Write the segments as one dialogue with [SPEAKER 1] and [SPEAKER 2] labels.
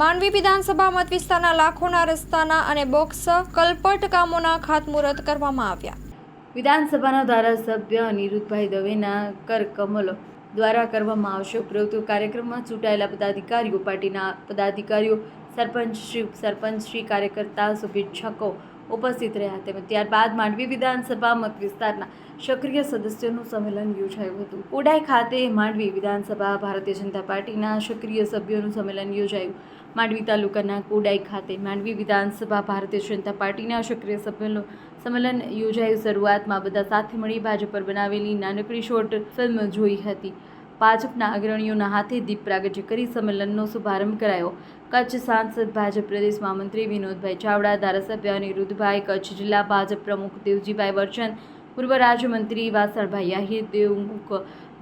[SPEAKER 1] માંડવી વિધાનસભા મત વિસ્તારના લાખોના રસ્તાના અને બોક્સ કલ્પટ કામોના ખાતમુહૂર્ત કરવામાં આવ્યા.
[SPEAKER 2] વિધાનસભાના ધારાસભ્ય અનિરુદ્ધભાઈ દવેના કરકમલો દ્વારા કરવામાં આવશે ઉપરોક્ત કાર્યક્રમમાં ચૂંટાયેલા પદાધિકારીઓ, પાર્ટીના પદાધિકારીઓ, સરપંચ શ્રી, ઉપસરપંચ શ્રી, કાર્યકર્તા, શુભેચ્છકો ઉપસ્થિત રહ્યા હતા ત્યારબાદ માંડવી વિધાનસભા મત વિસ્તારના સક્રિય સદસ્યોનું સંમેલન યોજાયું હતું. કોડાઈ ખાતે માંડવી વિધાનસભા ભારતીય જનતા પાર્ટીના સક્રિય સભ્યોનું સંમેલન યોજાયું. માંડવી તાલુકાના કોડાઈ ખાતે માંડવી વિધાનસભા ભારતીય જનતા પાર્ટીના સક્રિય સભ્યોનું સંમેલન યોજાયું. શરૂઆતમાં બધા સાથે મળી ભાજપ પર બનાવેલી નાનકડી શોર્ટ ફિલ્મ જોઈ હતી. ભાજપના અગ્રણીઓના હાથે દીપ પ્રાગટ્ય કરી સંમેલનનો શુભારંભ કરાયો. કચ્છ સાંસદ ભાજપ પ્રદેશ મહામંત્રી વિનોદભાઈ ચાવડા, ધારાસભ્ય અનિરુદ્ધભાઈ કચ્છ જિલ્લા ભાજપ પ્રમુખ દેવજીભાઈ વર્ચન, પૂર્વ રાજ્યમંત્રી વાસણભાઈ આહિર, દેવમુખ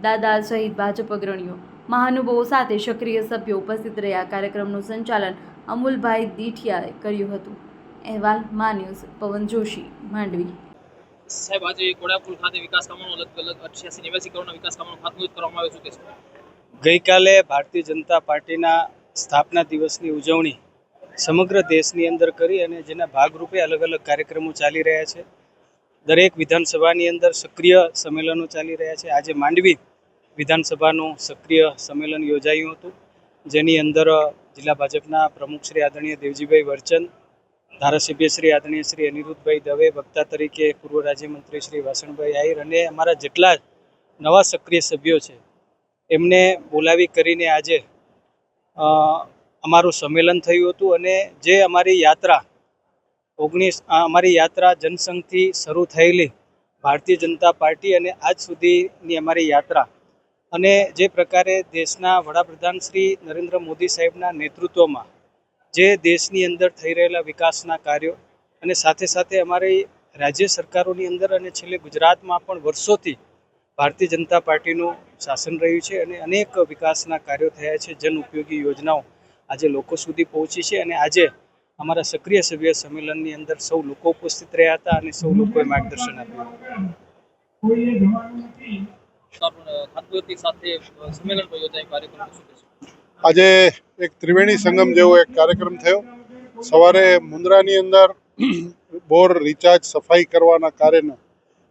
[SPEAKER 2] દાદા સહિત ભાજપ અગ્રણીઓ. મહાનુભાવો સાથે સક્રિય સભ્યો ઉપસ્થિત રહ્યા. કાર્યક્રમનું સંચાલન અમુલભાઈ દીઠિયાએ કર્યું હતું. અહેવાલ, મા ન્યૂઝ, પવન જોશી, માંડવી.
[SPEAKER 3] સાહેબ, આજે કોડાપુર ખાતે વિકાસ કામોનો અલગ અલગ અઠ્યાસી નેવ્યાસી કરોડના વિકાસ કામોનું ખાતમુહૂર્ત કરવામાં આવ્યું છે
[SPEAKER 4] ગઈકાલે ભારતીય જનતા પાર્ટીના સ્થાપના દિવસની ઉજવણી સમગ્ર દેશની અંદર કરી અને જેના ભાગરૂપે અલગ અલગ કાર્યક્રમો ચાલી રહ્યા છે. દરેક વિધાનસભાની અંદર સક્રિય સંમેલનો ચાલી રહ્યા છે. આજે માંડવી વિધાનસભાનું સક્રિય સંમેલન યોજાયું હતું. જેની અંદર જિલ્લા ભાજપના પ્રમુખ શ્રી આદરણીય દેવજીભાઈ વર્ચન ધારાસભ્ય શ્રી આદરણીય શ્રી અનિરુદ્ધભાઈ દવે, વક્તા તરીકે પૂર્વ રાજ્યમંત્રી શ્રી વાસણભાઈ આહિર અને અમારા જેટલા નવા સક્રિય સભ્યો છે, એમને બોલાવી કરીને આજે અમારું સંમેલન થયું હતું અને જે અમારી યાત્રા, ઓગણીસ અમારી યાત્રા જનસંઘથી શરૂ થયેલી ભારતીય જનતા પાર્ટી અને આજ સુધીની અમારી યાત્રા અને જે પ્રકારે દેશના વડાપ્રધાન શ્રી નરેન્દ્ર મોદી સાહેબના નેતૃત્વમાં જે દેશની અંદર થઈ રહેલા વિકાસના કાર્યો અને સાથે સાથે અમારી રાજ્ય સરકારોની અંદર અને છેલ્લે ગુજરાતમાં પણ વર્ષોથી ભારતીય જનતા પાર્ટીનું શાસન રહ્યું છે અને અનેક વિકાસના કાર્યો થયા છે જન ઉપયોગી યોજનાઓ આજે લોકો સુધી પહોંચી છે અને આજે અમારા સક્રિય સભ્ય સંમેલનની અંદર સૌ લોકો ઉપસ્થિત રહ્યા હતા અને સૌ લોકોએ માર્ગદર્શન આપ્યું.
[SPEAKER 3] સાથે સંમેલન કાર્યક્રમ
[SPEAKER 5] આજે એક ત્રિવેણી સંગમ જેવો એક કાર્યક્રમ થયો. સવારે મુન્દ્રાની અંદર બોર રિચાર્જ સફાઈ કરવાના કાર્યનો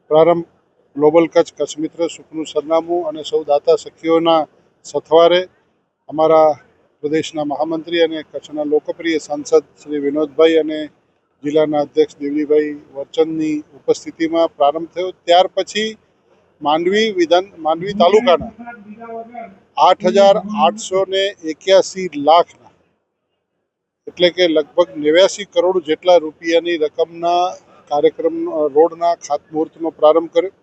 [SPEAKER 5] પ્રારંભ. ગ્લોબલ કચ્છ કચ્છ મિત્ર સુખનું સરનામું અને સૌ દાતા સખીઓના સથવારે અમારા પ્રદેશના મહામંત્રી અને કચ્છના લોકપ્રિય સાંસદ શ્રી વિનોદભાઈ અને જિલ્લાના અધ્યક્ષ દેવીભાઈ વરચંદની ઉપસ્થિતિમાં પ્રારંભ થયો. ત્યાર પછી માંડવી વિધાન માંડવી તાલુકાના આઠ હજાર આઠસો ને એક્યાસી લાખના, એટલે કે લગભગ નેવ્યાસી કરોડ જેટલા રૂપિયાની રકમના કાર્યક્રમ, રોડના ખાતમુહૂર્તનો પ્રારંભ કર્યો.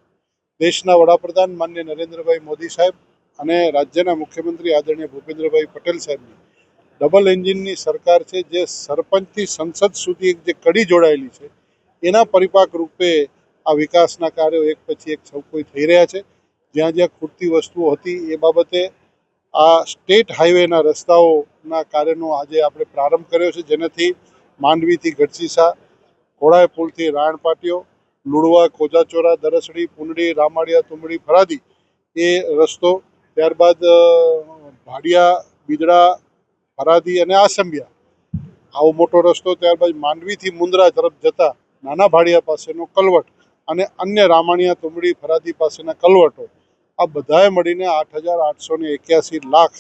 [SPEAKER 5] દેશના વડાપ્રધાન માન્ય નરેન્દ્રભાઈ મોદી સાહેબ અને રાજ્યના મુખ્યમંત્રી આદરણીય ભૂપેન્દ્રભાઈ પટેલ સાહેબની ડબલ એન્જિનની સરકાર છે, જે સરપંચથી સંસદ સુધી એક જે કડી જોડાયેલી છે, એના પરિપાક રૂપે આ વિકાસના કાર્યો એક પછી એક સૌ કોઈ થઈ રહ્યા છે. જ્યાં જ્યાં ખૂટતી વસ્તુઓ હતી એ બાબતે આ સ્ટેટ હાઈવેના રસ્તાઓના કાર્યનો આજે આપણે પ્રારંભ કર્યો છે. જેનાથી માંડવીથી ગઢસીસા ઘોડાય પુલથી રાણપાટીઓ, લુડવા કોજાચોરા દરસડી પુંડડી રામાડિયા તુંબડી ફરાદી એ રસ્તો, ત્યારબાદ ભાડિયા, બિદડા, ફરાદી અને આસંબિયા આવો મોટો રસ્તો. ત્યારબાદ માંડવીથી મુંદ્રા તરફ જતા નાના ભાડિયા પાસેનો કલવટ અને અન્ય રામાણિયા તુંબડી ફરાદી પાસેના કલવટો આ બધાએ મળીને આઠ હજાર આઠસો ને એક્યાસી લાખ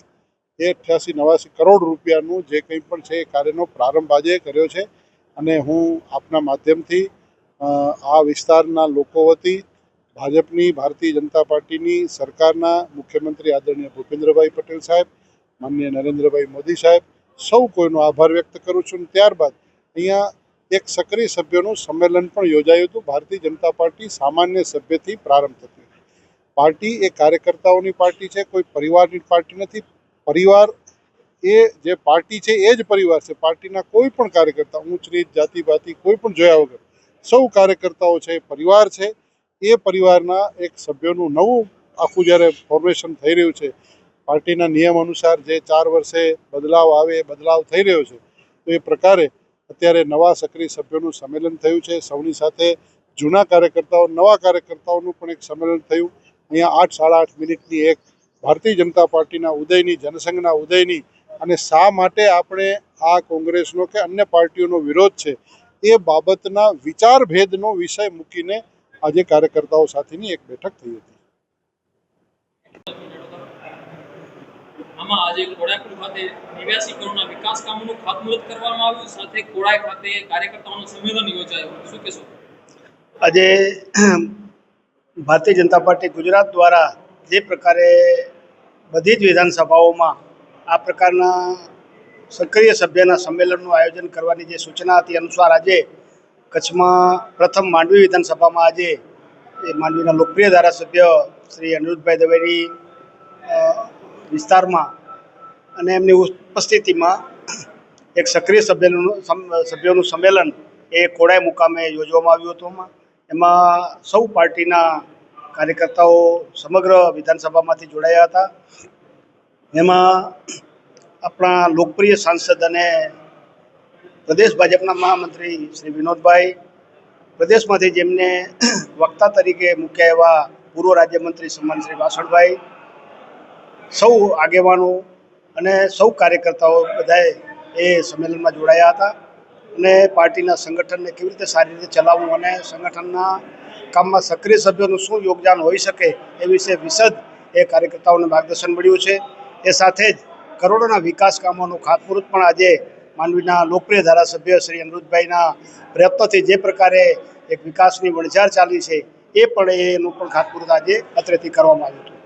[SPEAKER 5] એ અઠ્યાસી નવાસી કરોડ રૂપિયાનું જે કંઈ પણ છે એ કાર્યનો પ્રારંભ આજે કર્યો છે. અને હું આપના માધ્યમથી આ વિસ્તારના લોકો વતી ભાજપની, ભારતીય જનતા પાર્ટીની સરકારના મુખ્યમંત્રી આદરણીય ભૂપેન્દ્રભાઈ પટેલ સાહેબ, માનનીય નરેન્દ્રભાઈ મોદી સાહેબ, સૌ કોઈનો આભાર વ્યક્ત કરું છું. ત્યારબાદ અહીંયા એક સક્રિય સભ્યોનું સંમેલન પણ યોજાયું હતું. ભારતીય જનતા પાર્ટી સામાન્ય સભ્યથી પ્રારંભ થતી. પાર્ટી એ કાર્યકર્તાઓની પાર્ટી છે, કોઈ પરિવારની પાર્ટી નથી. પરિવાર એ જે પાર્ટી છે, એ જ પરિવાર છે. પાર્ટીના કોઈ પણ કાર્યકર્તા, ઊંચ નીચ, જાતિ, ભાતિ, કોઈ પણ જોયા વગર, સૌ કાર્યકર્તાઓ છે, એ પરિવાર છે. એ પરિવારના એક સભ્યોનું નવું આખું જ્યારે ફોર્મેશન થઈ રહ્યું છે, પાર્ટીના નિયમ અનુસાર જે ચાર વર્ષે બદલાવ આવે, એ બદલાવ થઈ રહ્યો છે, તો એ પ્રકારે અત્યારે નવા સક્રિય સભ્યોનું સંમેલન થયું છે. સૌની સાથે જૂના કાર્યકર્તાઓ, નવા કાર્યકર્તાઓનું પણ એક સંમેલન થયું. અહીંયા આઠ સાડા આઠ મિનિટની એક ભારતીય જનતા પાર્ટીના ઉદયની જનસંઘના ઉદયની અને શા માટે આપણે આ કોંગ્રેસનો કે અન્ય પાર્ટીઓનો વિરોધ છે એ બાબતના વિચાર ભેદનો વિષય મૂકીને આજે કાર્યકર્તાઓ સાથેની એક બેઠક થઈ હતી.
[SPEAKER 3] આમાં આજે કોડાપુર ખાતે નેવ્યાસી કરોડના વિકાસ કામોનું ખાતમુહૂર્ત કરવામાં આવ્યું સાથે કોડાય ખાતે કાર્યકર્તાઓનું સંમેલન યોજાયું. શું કહેશો?
[SPEAKER 6] આજે ભારતીય જનતા પાર્ટી ગુજરાત દ્વારા જે પ્રકારે બધી જ વિધાનસભાઓમાં આ પ્રકારના સક્રિય સભ્યના સંમેલનનું આયોજન કરવાની જે સૂચના હતી અનુસાર આજે કચ્છમાં પ્રથમ માંડવી વિધાનસભામાં આજે એ માંડવીના લોકપ્રિય ધારાસભ્ય શ્રી અનિરુદ્ધભાઈ દવેની વિસ્તારમાં અને એમની ઉપસ્થિતિમાં એક સક્રિય સભ્યનું સભ્યોનું સંમેલન એ કોડાય મુકામે યોજવામાં આવ્યું હતું. એમાં સૌ પાર્ટીના કાર્યકર્તાઓ સમગ્ર વિધાનસભામાંથી જોડાયા હતા. એમાં આપણા લોકપ્રિય સાંસદ અને પ્રદેશ ભાજપના મહામંત્રી શ્રી વિનોદભાઈ, પ્રદેશમાંથી જેમને વક્તા તરીકે મૂક્યા એવા પૂર્વ રાજ્યમંત્રી સમાન શ્રી વાસણભાઈ, સૌ આગેવાનો અને સૌ કાર્યકર્તાઓ બધાએ એ સંમેલનમાં જોડાયા હતા. અને પાર્ટીના સંગઠનને કેવી રીતે સારી રીતે ચલાવવું અને સંગઠનના કામમાં સક્રિય સભ્યોનું શું યોગદાન હોઈ શકે એ વિશે વિશદ એ કાર્યકર્તાઓને માર્ગદર્શન મળ્યું છે. એ સાથે જ કરોડોના વિકાસ કામોનું ખાતમુહૂર્ત પણ આજે માંડવીના લોકપ્રિય ધારાસભ્ય શ્રી અમૃતભાઈના પ્રયત્નોથી જે પ્રકારે એક વિકાસની વણઝાર ચાલી છે, એ પણ એનું પણ ખાતમુહૂર્ત આજે અત્રેથી કરવામાં આવ્યું હતું.